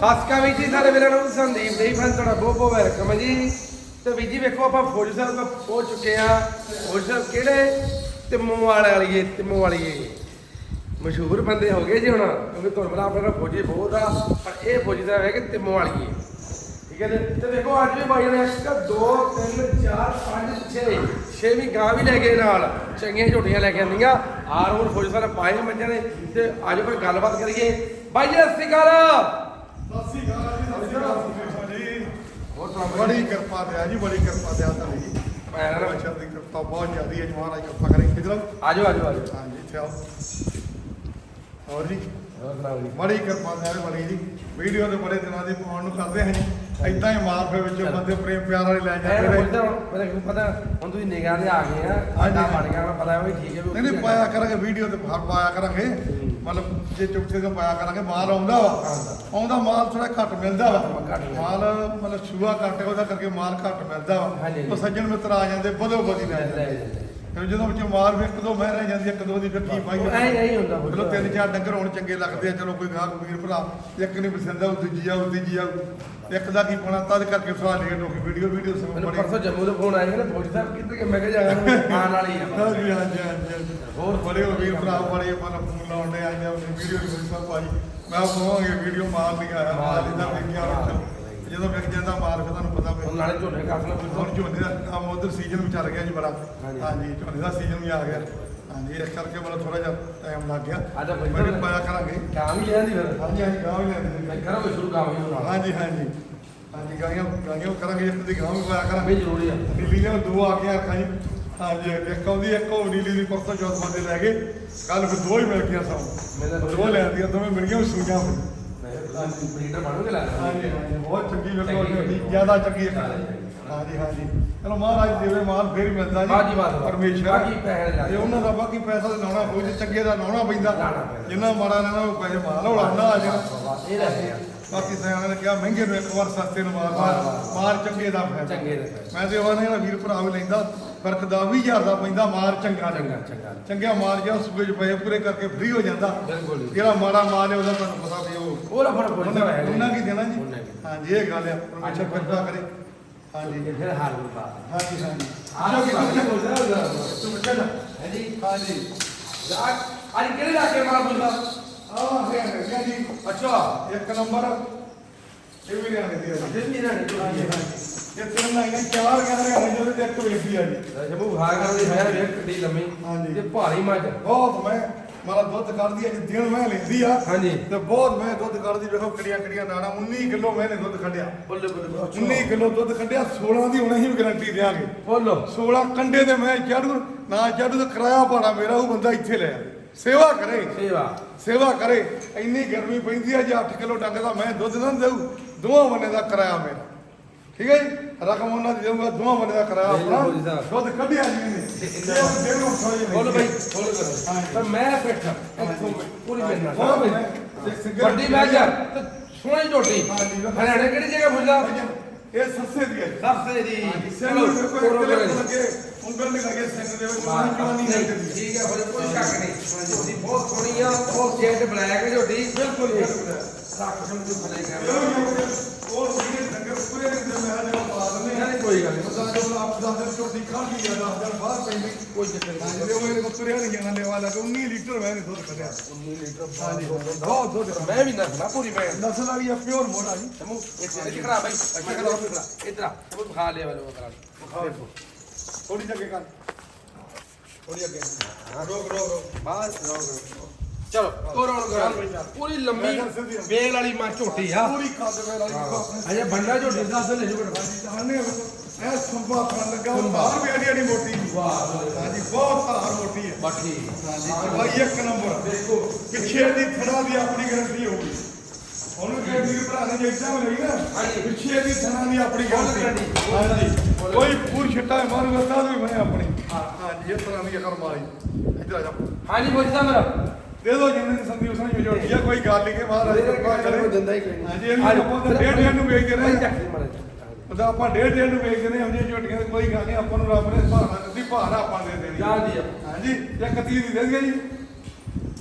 ਸਾਸਕਾ ਵੀ ਜੀ ਸਾਰੇ ਵੀਰਾਂ ਨੂੰ ਸੰਦੀਪ ਦੇਈ ਫਨ ਤੁਹਾਡਾ ਬਹੁਤ ਬਹੁਤ ਵੈਲਕਮ ਹੈ ਜੀ। ਤੇ ਵੀ ਜੀ ਵੇਖੋ ਆਪਾਂ ਫੌਜ ਸਾਹਿਬ ਤੱਕ ਪਹੁੰਚ ਚੁੱਕੇ ਆ ਫੌਜ ਸਾਹਿਬ ਕਿਹੜੇ? ਤਿੰਮੋ ਵਾਲੇ ਵਾਲੀਏ ਤਿੰਮੋ ਵਾਲੀਏ ਮਸ਼ਹੂਰ ਬੰਦੇ ਹੋ ਗਏ ਜੀ ਹੁਣ, ਕਿਉਂਕਿ ਤੁਹਾਨੂੰ ਪਤਾ ਆਪਣਾ ਫੌਜੀ ਬਹੁਤ ਆ, ਪਰ ਇਹ ਫੌਜੀ ਸਾਹਿਬ ਹੈ ਕਿ ਤਿੰਮੋ ਵਾਲੀਏ ਠੀਕ ਹੈ ਜੀ? ਤੇ ਦੇਖੋ ਅੱਜ ਵੀ ਬਾਈ ਨੇ ਇੱਕ 2 3 4 5 6 ਛੇਵੀਂ ਗਾਂ ਵੀ ਲੈ ਗਏ ਨਾਲ। ਚੰਗੀਆਂ ਝੋਟੀਆਂ ਲੈ ਕੇ ਆਂਦੀਆਂ ਆਰ ਹੋਰ ਫੌਜੀ ਸਾਹਿਬ ਨੇ ਪਾਏ ਮੱਝਾਂ ਨੇ ਤੇ ਅੱਜ ਕੋਈ ਗੱਲਬਾਤ ਕਰੀਏ। ਬਾਈ ਜੀ, ਸਤਿ ਸ਼੍ਰੀ ਅਕਾਲ। ਬੜੀ ਕਿਰਪਾ ਤੇ ਆ ਜੀ ਬੜੀ ਕਿਰਪਾ ਤੇ ਆ ਤੁਹਾਡੀ। ਜੀ ਭੈਣ ਅੱਛਾ ਦੀ ਕਿਰਪਾ ਬਹੁਤ ਜ਼ਿਆਦੀ ਹੈ ਜੀ ਮਹਾਰਾਜ ਕਿਰਪਾ ਕਰੇ ਕਿਧਰੋਂ ਆਜੋ ਆਜੋ ਆਜੋ। ਹਾਂਜੀ ਇੱਥੇ ਆਓ। ਹੋਰ ਜੀ? ਹੋਰ ਜੀ? ਬੜੀ ਕਿਰਪਾ ਤੇ ਆ ਬੜੀ ਜੀ। ਵੀਡੀਓ ਤੇ ਬੜੇ ਦਿਨਾਂ ਦੀ ਪਾਉਣ ਨੂੰ ਕਰਦੇ ਹਾਂ ਜੀ। ਇਦਾਂ ਹੀ ਮਾਰ ਫੇ ਵਿੱਚੋਂ ਬੰਦੇ ਪ੍ਰੇਮ ਪਿਆਰ ਵਾਲੇ ਲੈ ਜਾਂਦੇ ਨੇ। ਮੈਨੂੰ ਪਤਾ ਹੁਣ ਤੁਸੀਂ ਨਿਗਾਹ ਤੇ ਆ ਗਏ ਆ। ਆਟਾ ਬਣ ਗਿਆ ਪਤਾ ਵੀ ਠੀਕ ਹੈ ਨਹੀਂ ਨਹੀਂ ਪਾਇਆ ਕਰਾਂਗੇ ਵੀਡੀਓ ਤੇ ਫੜ ਪਾਇਆ ਕਰਾਂਗੇ। ਮਤਲਬ ਜੇ ਚੁੱਕਸੇ ਤੋਂ ਪਾਇਆ ਕਰਾਂਗੇ ਮਾਲ ਆਉਂਦਾ ਵਾ ਆਉਂਦਾ ਮਾਲ ਥੋੜਾ ਘੱਟ ਮਿਲਦਾ ਵਾ। ਮਾਲ ਮਤਲਬ ਸ਼ੂਆ ਘੱਟ ਉਹਦਾ ਕਰਕੇ ਮਾਲ ਘੱਟ ਮਿਲਦਾ ਵਾ। ਉਹ ਸੱਜਣ ਮਿੱਤਰ ਆ ਜਾਂਦੇ ਬਦੋ ਬਦੀ ਲੈ ਜਾਂਦੇ ਫਿਰ ਜਦੋਂ ਵਿੱਚ ਮਾਰ ਵੀ ਇੱਕ ਦੋ ਮੈਂ ਰਹਿ ਜਾਂਦੀ ਇੱਕ ਦੋ ਦੀ ਫਿਰ ਕੀ ਪਾਈ ਐਂ ਐਂ ਹੁੰਦਾ ਚਲੋ ਤਿੰਨ ਚਾਰ ਡੰਗਰ ਹੋਣ ਚੰਗੇ ਲੱਗਦੇ ਆ ਚਲੋ ਕੋਈ ਗਾਹਕ ਵੀਰ ਭਰਾ ਇੱਕ ਨਹੀਂ ਪਸੰਦ ਆ ਉਹ ਦੂਜੀ ਆ ਉਹ ਤੀਜੀ ਆ। ਇੱਕ ਦਾ ਕੀ ਪਾਉਣਾ ਤਦ ਕਰਕੇ ਸਵਾਲ ਲੇਟ ਹੋ ਗਈ ਵੀਡੀਓ ਵੀਡੀਓ ਸਮਝ ਮੈਨੂੰ ਬੜੀ ਪਰਸੋਂ ਜੰਮੂ ਤੋਂ ਫੋਨ ਆਇਆ ਕਹਿੰਦਾ ਫੌਜੀ ਸਾਹਿਬ ਕਿੱਥੇ ਕਿ ਮੈਂ ਕਿਹਾ ਜਾਣਾ ਆਉਣ। ਵਾਲੀ ਆ। ਹਾਂਜੀ ਹਾਂਜੀ ਹਾਂਜੀ ਹਾਂਜੀ। ਹੋਰ ਬੜੇ ਹੋ ਵੀਰ ਭਰਾ ਬੜੇ ਮਨ ਫੋਨ ਲਾਉਂਦੇ ਆਏ ਨੇ ਆਪਣੀ ਵੀਡੀਓ ਦੀ ਸਭ ਭਾਈ ਮੈਂ ਕਹਾਂਗੇ ਵੀਡੀਓ ਮਾਰ ਆਇਆ ਮਾਰ ਇਹਦਾ ਵੇਖਿਆ ਰੱਖੋ ਜਦੋਂ ਵਿਕ ਜਾਂਦਾ ਮਾਰ ਫਿਰ ਤੁਹਾਨੂੰ ਪਤਾ ਹੁਣ ਨਾਲੇ ਝੋਨੇ ਕਾਫਲਾ ਪੁੱਛੋ ਹੁਣ ਝੋਨੇ ਦਾ ਕੰਮ ਉਧਰ ਸੀਜ਼ਨ ਵੀ ਚੱਲ ਗਿਆ ਜੀ ਬੜਾ। ਹਾਂਜੀ। ਹਾਂਜੀ ਝੋਨੇ ਦਾ ਸੀਜ਼ਨ ਵੀ ਆ ਗਿਆ। ਹਾਂਜੀ ਇਸ ਕਰਕੇ ਮਤਲਬ ਥੋੜਾ ਜਿਹਾ ਟਾਈਮ ਲੱਗ ਗਿਆ। ਆ ਭਾਈ ਬੜੀ ਪਾਇਆ ਕਰਾਂਗੇ। ਕੰਮ ਹੀ ਜਾਂਦੀ ਫਿਰ। ਹਾਂਜੀ ਹਾਂਜੀ ਗਾਂ ਵੀ ਲੈਂਦੇ ਮੈਂ ਕਰਾਂ ਕੋਈ ਸ਼ੁਰੂ ਕੰਮ ਹੀ ਹੋਣਾ। ਹਾਂਜੀ ਹਾਂਜੀ। ਹਾਂਜੀ ਗਾਈਆਂ ਗਾਈਆਂ ਕਰਾਂਗੇ ਇੱਕ ਦੀ ਗਾਂ ਵੀ ਪਾਇਆ ਕਰਾਂਗੇ। ਵੀ ਜ਼ਰੂਰੀ ਆ। ਨੀਲੀ ਨੇ ਦੋ ਆ ਕੇ ਆਖਾਂ ਜੀ। ਹਾਂਜੀ ਇੱਕ ਆਉਂਦੀ ਇੱਕ ਉਹ ਨੀਲੀ ਦੀ ਪਰਸੋਂ ਚੌਥ ਬੰਦੇ ਲੈ ਗਏ। ਕੱਲ ਫਿਰ ਦੋ ਹੀ ਮਿਲ ਗਈਆਂ ਸਾਨੂੰ ਮੇਰੇ ਦੋ ਲੈਂਦੀਆਂ ਦੋਵੇਂ ਮਿਲ ਗਈਆਂ ਸੂਈਆਂ ਹੁਣ ਹਾਂਜੀ ਬਰੀਡਰ ਬਣੋਗੇ ਲੱਗਦਾ ਹਾਂਜੀ ਹਾਂਜੀ ਬਹੁਤ ਚੰਗੀ ਵੇਖੋ ਜੀ ਜ਼ਿਆਦਾ ਚੰਗੀ ਹੈ। ਹਾਂਜੀ ਹਾਂਜੀ। ਚਲੋ ਮਹਾਰਾਜ ਦੇਵੇ ਮਾਲ ਫੇਰ ਮਿਲਦਾ ਜੀ। ਬਾਜੀ ਬਾਤ। ਪਰਮੇਸ਼ਰ ਬਾਕੀ ਪੈਸੇ ਲੱਗ ਤੇ ਉਹਨਾਂ ਦਾ ਬਾਕੀ ਪੈਸਾ ਤਾਂ ਲਾਉਣਾ ਕੋਈ ਚੰਗੇ ਦਾ ਲਾਉਣਾ ਪੈਂਦਾ। ਜਿੰਨਾ ਮਾੜਾ ਲੈਣਾ ਉਹ ਪੈਸੇ ਮਾਲ ਹੋਣਾ ਨਾ ਆ ਜਾਣਾ। ਇਹ ਲੈ ਗਿਆ ਬਾਕੀ ਸਿਆਣਿਆਂ ਨੇ ਕਿਹਾ ਮਹਿੰਗੇ ਨੂੰ ਇੱਕ ਵਾਰ ਸਸਤੇ ਨੂੰ ਮਾਰ ਮਾਰ ਚੰਗੇ ਦਾ ਫਾਇਦਾ। ਮੈਂ ਤੇ ਉਹਨਾਂ ਵੀਰ ਭਰਾ ਵੀ ਲੈਂਦਾ। ਫ਼ਰਕ ਦਾ 20000 ਦਾ ਪੈਂਦਾ ਮਾਰ ਚੰਗਾ ਚੰਗਾ ਚੰਗਾ। ਚੰਗਿਆ ਮਾਰ ਗਿਆ ਸੂਏ ਚ ਪਏ ਪੂਰੇ ਕਰਕੇ ਫ੍ਰੀ ਹੋ ਜਾਂਦਾ। ਬਿਲਕੁਲ। ਜਿਹੜਾ ਮਾੜਾ ਮਾਲ ਹੈ ਉਹਦਾ ਤੁਹਾਨੂੰ ਪਤਾ ਵੀ ਉਹ ਉਹ ਲਾ ਫੜ ਪੁੱਛਦਾ ਉਹਨਾਂ ਹੈ ਉਹਨਾਂ ਕੀ ਦੇਣਾ ਜੀ। ਹਾਂਜੀ ਇਹ ਗੱਲ ਹੈ ਪਰਮੇਸ਼ਰ ਕਿਰਪਾ ਕਰੇ। ਹਾਂਜੀ। ਫਿਰ ਨੂੰ ਪਾ ਹਾਂਜੀ ਹਾਂਜੀ। ਆਜੋ ਕਿ ਬੱਚੇ ਪੁੱਛਦਾ ਹੁੰਦਾ ਤੂੰ ਬੱਚਾ ਜਾ ਹੈ ਜੀ ਹਾਂਜੀ ਅੱਜ ਕਿਹੜੇ ਇਲਾਕੇ ਮਾਰ ਪੁੱਛਦਾ ਆਹ ਹੈ ਹੈ ਜੀ। ਅੱਛਾ। ਇੱਕ ਨੰਬਰ। ਇਹ ਵੀ ਲਿਆ ਦੇ ਜੀ ਨਹੀਂ ਰਹਿਣੀ ਹਾਂਜੀ ਚਾਹੀਦੀ ਹਾਂਜੀ। ਇਹ ਤਿੰਨ ਲਾਈਨਾਂ ਚਾਰ ਕਹਿੰਦੇ ਨੇ ਜਿਹਦੇ ਤੇ ਇੱਕ ਵੇਖੀ ਆ ਜੀ। ਜਮੂ ਭਾਗ ਕਰਦੇ ਹੈ ਵੇਖ ਕਿੱਡੀ ਲੰਮੀ। ਹਾਂਜੀ। ਤੇ ਭਾਰੀ ਮੱਝ। ਬਹੁਤ ਮੈਂ ਮਾਰਾ ਦੁੱਧ ਕੱਢਦੀ ਆ ਜੀ ਦਿਨ ਮੈਂ ਲੈਂਦੀ ਆ ਹਾਂਜੀ। ਤੇ ਬਹੁਤ ਮੈਂ ਦੁੱਧ ਕੱਢਦੀ ਵੇਖੋ ਕਿੜੀਆਂ ਕਿੜੀਆਂ ਨਾਣਾ 19 ਕਿਲੋ ਮੈਨੇ ਦੁੱਧ ਕੱਢਿਆ। ਬੱਲੇ ਬੱਲੇ 19 ਕਿਲੋ ਦੁੱਧ ਕੱਢਿਆ 16 ਦੀ ਹੁਣੇ ਹੀ ਗਾਰੰਟੀ ਦੇਾਂਗੇ ਬੋਲੋ। 16 ਕੰਡੇ ਤੇ ਮੈਂ ਚੜੂ ਨਾ ਚੜੂ ਤੇ ਕਿਰਾਇਆ ਭਾੜਾ ਮੇਰਾ ਉਹ ਬੰਦਾ ਇੱਥੇ ਲੈ ਆਵੇ। ਸੇਵਾ ਕਰੇ। ਸੇਵਾ। ਸੇਵਾ ਕਰੇ। ਇੰਨੀ ਗਰਮੀ ਪੈਂਦੀ ਆ ਜੇ 8 ਕਿਲੋ ਡੰਗ ਦਾ ਮੈਂ ਦੁੱਧ ਨਾ ਦੇਊ ਦੋਵਾਂ ਬੰਨੇ ਦਾ ਕਿਰਾਇਆ ਮੇਰਾ। ਠੀਕ ਹੈ ਜੀ? ਰਕਮ ਉਹਨਾਂ ਦੀ ਦੇਊਗਾ ਦੋਵਾਂ ਬੰਨੇ ਦਾ ਕਿਰਾਇਆ ਆਪਣਾ। ਦੁੱਧ ਕੱਢਿਆ ਜੀ ਨੂੰ ਬੋਲੋ ਭਾਈ ਬੋਲੋ ਕਰੋ। ਪਰ ਮੈਂ ਬੈਠਾ ਇੱਥੋਂ ਪੂਰੀ ਮਿਲਣਾ ਬਹੁਤ ਮੈਂ ਇੱਕ ਸਿੰਗਰ- ਵੱਡੀ ਆ ਤੇ ਸੋਹਣੀ ਝੋਟੀ। ਹਰਿਆਣੇ ਕਿਹੜੀ ਜਗ੍ਹਾ ਪੁੱਛਦਾ ਇਹ ਸੱਸੇ ਦੀ ਹੈ ਸਭਸੇ ਦੀ। ਚਲੋ ਕੋਰੋ ਲੱਗੇ ਉਂਗਲ ਨਹੀਂ ਲੱਗੇ ਸਿੰਘ ਦੇ ਵਿੱਚ ਪਾਣੀ ਪਾਣੀ ਨਹੀਂ ਲੱਗਦੀ। ਠੀਕ ਹੈ ਫਿਰ ਕੋਈ ਸ਼ੱਕ ਨਹੀਂ। ਝੋਟੀ ਬਹੁਤ ਸੋਹਣੀ ਆ ਬਹੁਤ ਜੈਟ ਬਲੈਕ ਝੋਟੀ। ਬਿਲਕੁਲ। ਬਿਲਕੁਲ ਰੱਖ ਸਮਝ ਭਲੇ ਕਰ ਉਹ ਜਿਹੜੇ ਡੰਗਰ ਪੂਰੇ ਦੇ ਮੈਂ ਜਿਹੜਾ ਪਾ ਦਿੰਦੇ ਆ ਨਹੀਂ ਕੋਈ ਗੱਲ ਨਹੀਂ ਉਹਦਾ ਜਦੋਂ ਆਪ ਦਾ ਦਿਨ ਛੋਟੀ ਖਾਂਦੀ ਆ ਦਸ ਦਿਨ ਬਾਹਰ ਪੈਂਦੀ ਕੋਈ ਚੱਕਰ ਨਹੀਂ ਜਿਹੜੇ ਉਹ ਮੇਰੇ ਕੋਲ ਤੁਰਿਆ ਨਹੀਂ ਜਾਣਾ ਲੈਵਾ ਲੱਗਾ 19 ਲੀਟਰ ਮੈਂ ਦੁੱਧ ਕੱਢਿਆ 19 ਲੀਟਰ ਹਾਂਜੀ ਬਹੁਤ ਦੁੱਧ ਮੈਂ ਵੀ ਨਸਲਾ ਪੂਰੀ ਮੈਂ ਨਸਲ ਵਾਲੀ ਆ ਪਿਓਰ ਮੋੜਾ ਜੀ ਸਮੂ ਇੱਥੇ ਇੱਥੇ ਖੜਾ ਬਾਈ ਇੱਥੇ ਖੜਾ ਉੱਥੇ ਖੜਾ ਇਧਰ ਆ ਉਹ ਖਾ ਲਿਆ ਵਾਲੋ ਕਰਾ ਦੇਖੋ ਥੋੜੀ ਜੱਗੇ ਕਰ ਥੋੜੀ ਅੱਗੇ ਰੋਕ ਰੋਕ ਰੋਕ ਬਸ ਰੋ ਰੋ ਚਲੋ ਤੋਰੋ ਕਰੋ ਪੂਰੀ ਲੰਮੀ ਵੇਲ ਵਾਲੀ ਮਾਂ ਝੋਟੀ ਆ। ਪੂਰੀ ਖਾਦ ਵੇ ਵਾਲੀ ਦੇਖੋ। ਆਪਣੇ ਅਜੇ ਬੰਦਾ ਝੋਟੀ ਦਾ ਅਸਲ ਲੈ ਜੂ ਜਾਣੇ ਇਹ ਸੰਭਾ ਫਣ ਲੱਗਾ। ਉਹ ਬਾਹਰ ਵੀ ਆੜੀ ਆੜੀ ਮੋਟੀ ਜੀ। ਵਾਹ ਹਾਂਜੀ ਬਹੁਤ ਧਾਰ ਮੋਟੀ ਹੈ। ਬਾਕੀ ਹਾਂਜੀ ਚਵਾਈ ਇੱਕ ਨੰਬਰ। ਦੇਖੋ ਪਿੱਛੇ ਦੀ ਥੜਾ ਦੀ ਆਪਣੀ ਗਾਰੰਟੀ ਹੋਊਗੀ ਉਹਨੂੰ ਕਿ ਵੀਰ ਭਰਾ ਨੇ ਜੇ ਐਗਜ਼ਾਮ ਲਈ ਨਾ। ਹਾਂਜੀ। ਪਿੱਛੇ ਦੀ ਥੜਾ ਦੀ ਆਪਣੀ guarantee। ਗਾਰੰਟੀ ਹਾਂਜੀ। ਕੋਈ ਪੂਰ ਛਿੱਟਾ ਮਾਰੂ ਤਾਂ ਵੀ ਮੈਂ ਆਪਣੀ। ਹਾਂਜੀ ਇਸ ਤਰ੍ਹਾਂ ਦੀ ਅਕਰ ਮਾਰੀ ਇੱਧਰ ਆ ਜਾ। ਹਾਂਜੀ ਪੁੱਛਦਾ ਮੇਰਾ। ਦੇ ਦੋ ਜਿੰਨੇ ਦੀ ਸੰਦੀਪ ਸਿੰਘ ਜੋੜੀ ਆ ਕੋਈ ਗੱਲ ਨਹੀਂ ਕਿ ਮਹਾਰਾਜ ਕਿਰਪਾ ਕਰੇ। ਦਿੰਦਾ ਹੀ ਕੋਈ ਨਹੀਂ। ਹਾਂਜੀ ਇਹ ਵੀ ਆਪਾਂ ਤਾਂ ਡੇਢ ਡੇਢ ਨੂੰ ਵੇਚਦੇ ਰਹੇ ਉਹਦਾ ਆਪਾਂ ਡੇਢ ਡੇਢ ਨੂੰ ਵੇਚਦੇ ਨੇ ਉਹਦੀਆਂ ਝੋਟੀਆਂ ਦੀ ਕੋਈ ਗੱਲ ਨਹੀਂ ਆਪਾਂ ਨੂੰ ਰੱਬ ਨੇ ਭਾਣਾ ਦਿੱਤੀ ਭਾਣਾ ਆਪਾਂ ਦੇ ਦੇਣੀ। ਜਾਣ ਦੀ ਆ। ਹਾਂਜੀ ਇਹ ਕਤੀ ਦੀ ਦੇਣਗੇ ਜੀ।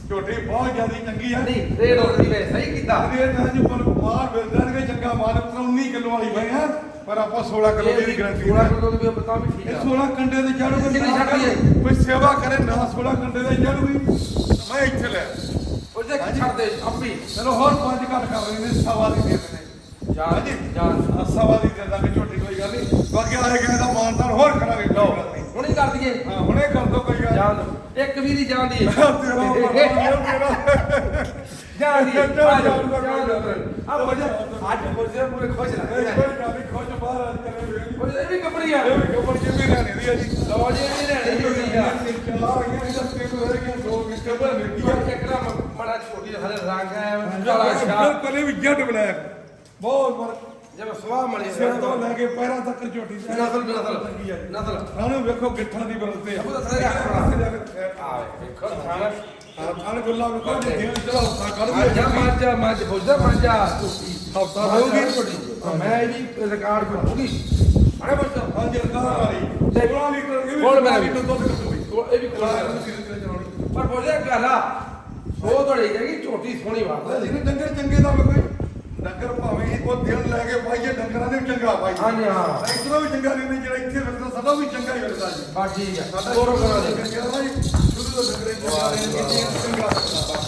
ਝੋਟੀ ਬਹੁਤ ਜ਼ਿਆਦਾ ਚੰਗੀ ਆ। ਨਹੀਂ ਰੇਡ ਹੋ ਰਹੀ ਹੈ ਸਹੀ ਕੀਤਾ। ਇਹ ਤਾਂ ਜੀ ਪਰ ਮਾਲ ਮਿਲ ਜਾਣਗੇ ਚੰਗਾ ਮਾਲ ਉਤਰਾ 19 ਕਿਲੋ ਵਾਲੀ ਬਈ ਹੈ ਪਰ ਆਪਾਂ 16 ਕਿਲੋ ਦੀ ਗਾਰੰਟੀ ਥੋੜਾ ਕਿਲੋ ਵੀ ਬਤਾ ਵੀ ਠੀਕ ਇਹ ਆ 16 ਕੰਡੇ ਦੇ ਚੜੂ ਹੈ? ਕੋਈ ਸੇਵਾ ਕਰੇ ਨਾ 16 ਕੰਡੇ ਦੇ ਚੜੂਗੀ ਮੈਂ ਇੱਥੇ ਲੈ। ਉਹਦੇ ਛੱਡ ਦੇ ਆਪੀ ਚਲੋ ਹੋਰ ਪੰਜ ਘੱਟ ਕਰ ਰਹੇ ਨੇ ਸਵਾ ਦੀ ਦੇ ਦੇਣੇ। ਜਾਨ ਹਾਂਜੀ। ਜਾਨ ਸਵਾ ਦੀ ਦੇ ਦਾਂਗੇ ਝੋਟੀ ਕੋਈ ਗੱਲ ਨਹੀਂ। ਬਾਕੀ ਆਏ ਗਏ ਦਾ ਮਾਨਤਾਨ ਹੋਰ ਕਰਾਂਗੇ ਲਓ ਨਹੀਂ। ਹੁਣੇ ਕਰ ਦਈਏ। ਹਾਂ ਹੁਣੇ ਕਰ ਦੋ ਕੋਈ ਗੱਲ ਜਾਨ ਇੱਕ ਵੀ ਦੀ ਜਾਨ ਦੀ ਜਾਨ ਦੀ ਆ ਜਾਨ। ਆ ਬਜਾ ਅੱਜ ਬਜਾ ਪੂਰੇ ਖੁਸ਼ ਕੋਈ ਲੱਗ ਗੱਲ ਨਹੀਂ ਖੋਜ ਬਾਹਰ ਆ ਕਰੇ ਉਹ ਇਹ ਵੀ ਕੱਪੜੀ ਆ। ਇਹ ਵੀ ਕਬਰ ਜੀ ਵੀ ਰਹਿਣੀ ਦੀ ਆ ਜੀ। ਲਓ ਜੀ ਇਹ ਲੈਣੀ ਜੁੜੀ ਆ। ਚਾਰ ਆਈਆਂ ਇਹਦਾ ਤੇ ਕੋ ਰਹਿ ਗਿਆ ਦੋ ਮਿੰਟ ਕਬਰ ਮਿਲ ਇਹ ਚੱਕਰਾ ਮੜਾ ਛੋਟੀ ਹਲੇ ਰੰਗ ਹੈ ਕਾਲਾ ਸ਼ਾਹ। ਇਹ ਵੀ ਜੱਟ ਬਲੈਕ ਬਹੁਤ ਵਰ ਜਦ ਸਵਾਹ ਮੜੀ ਸਿਰ ਤੋਂ ਲੈ ਕੇ ਪੈਰਾਂ ਤੱਕ ਝੋਟੀ ਸੀ। ਨਸਲ ਨਸਲ। ਨਸਲ। ਰਾਣੋ ਵੇਖੋ ਗਿੱਠਾਂ ਦੀ ਬਲਤੇ ਆ। ਤਾਂ ਵੇਖੋ ਥਾਣ। ਗੁੱਲਾ ਵੇਖੋ ਜੇ ਦਿਨ ਚੜਾਉਂਦਾ ਕਰ ਮਾਝਾ ਮਾਝਾ ਮੱਝ ਬੁੱਝਦਾ ਮਾਝਾ। ਹਫ਼ਤਾ ਹੋਊਗੀ। ਛੋਟੀ ਮੈਂ ਇਹ ਵੀ ਰਿਕਾਰਡ ਕਰੂੰਗੀ ਅਰੇ ਬੁੱਝਦਾ ਹਾਂਜੀ ਰਕਾਰ ਵਾਲੀ। 16 ਲੀਟਰ ਇਹ ਵੀ ਬੋਲ ਮੈਂ 16 ਵੀ। ਇਹ ਵੀ ਕੋਲ ਪਰ ਬੋਲਿਆ ਗੱਲ ਸੋ ਤੁਹਾਡੀ ਹੈਗੀ ਝੋਟੀ ਸੋਹਣੀ ਵਾਰਦਾ ਇਹਨੇ ਡੰਗਰ ਚੰਗੇ ਦਾ ਜੀ। ਡੰਗਰ ਭਾਵੇਂ ਉਹ ਦਿਨ ਲੈ ਕੇ ਪਾਈਏ ਡੰਗਰਾਂ ਨੇ ਵੀ ਚੰਗਾ ਪਾਈ ਹਾਂਜੀ, ਹਾਂ। ਇਤਨਾ ਵੀ ਚੰਗਾ ਨਹੀਂ ਜਿਹੜਾ ਇੱਥੇ ਵੇਖਦਾ ਸਾਡਾ ਵੀ ਚੰਗਾ ਹੀ ਵੇਖਦਾ ਜੀ ਬਾ ਠੀਕ ਆ ਸਾਡਾ ਤੋਰੋ ਕਰਾ ਦੇ ਡੰਗਰ ਨਾ ਜੀ, ਸ਼ੁਰੂ ਤੋਂ ਡੰਗਰੇ ਚੰਗਾ ਰਹੇ ਨੇ ਇਹ ਚੰਗਾ ਵੇਖਦਾ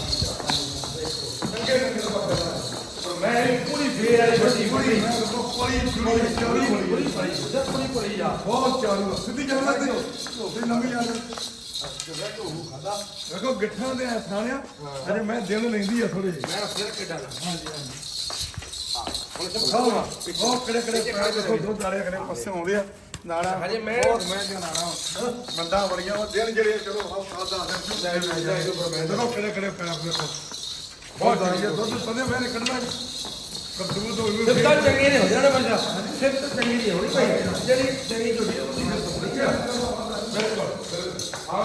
ਚੰਗੇ ਡੰਗਰ ਪੱਕਦਾ ਮੈਂ ਇਹ ਪੂਰੀ ਫੇਰ ਵਾਲੀ ਪੂਰੀ ਪੂਰੀ ਮੈਂ ਵੇਖੋ ਪੂਰੀ ਪੂਰੀ ਚੌੜੀ ਪੂਰੀ ਹੋਈ ਪੂਰੀ ਪੂਰੀ ਆ ਬਹੁਤ ਚਾਲੂ ਆ। ਸਿੱਧੀ ਚੱਲਦਾ ਤੇ ਧੋਤੀ ਨਵੀਂ ਆ ਗਈ ਵੇਖੋ ਗਿੱਠਾਂ ਦੇ ਥਾਣਿਆ ਅਜੇ ਮੈਂ ਦਿਨ ਲੈਂਦੀ ਆ ਥੋੜੇ ਜਿਹੇ। ਮੈਂ ਫਿਰ ਕਿੱਡਾ ਖਾਓ ਬਹੁਤ ਕਿਹੜੇ ਕਿਹੜੇ ਪੈਰ ਦੇਖੋ ਦੁੱਧ ਵਾਲੇ ਕਿਹੜੇ ਪਾਸੇ ਆਉਂਦੇ ਆ। ਨਾੜਾ ਹਜੇ ਮੈਂ- ਬਹੁਤ ਮਹਿੰਗਾ ਨਾੜਾ ਮੰਡਾ ਬੜੀਆਂ ਉਹ ਦਿਨ ਜਿਹੜੇ ਚਲੋ ਹਫਤਾ ਦਾ ਦਿਨ ਦੇਖੋ ਕਿਹੜੇ ਕਿਹੜੇ ਪੈਰ ਦੇਖੋ। ਬਹੁਤ ਵਧੀਆ ਦੁੱਧ ਪਦੇ ਮੈਂ ਕੱਢਣਾ ਪਰ ਦੁੱਧ ਹੋਈ ਸਿਰ ਤਾਂ ਚੰਗੀ ਨਹੀਂ ਹੋ ਜਾਣਾ ਬੰਦਾ। ਤਾਂ ਚੰਗੀ ਨਹੀਂ ਹੋਣੀ ਭਾਈ। ਜਿਹੜੀ ਚੰਗੀ ਝੋਟੀ ਉਹਦੀ ਸਿਰ ਆ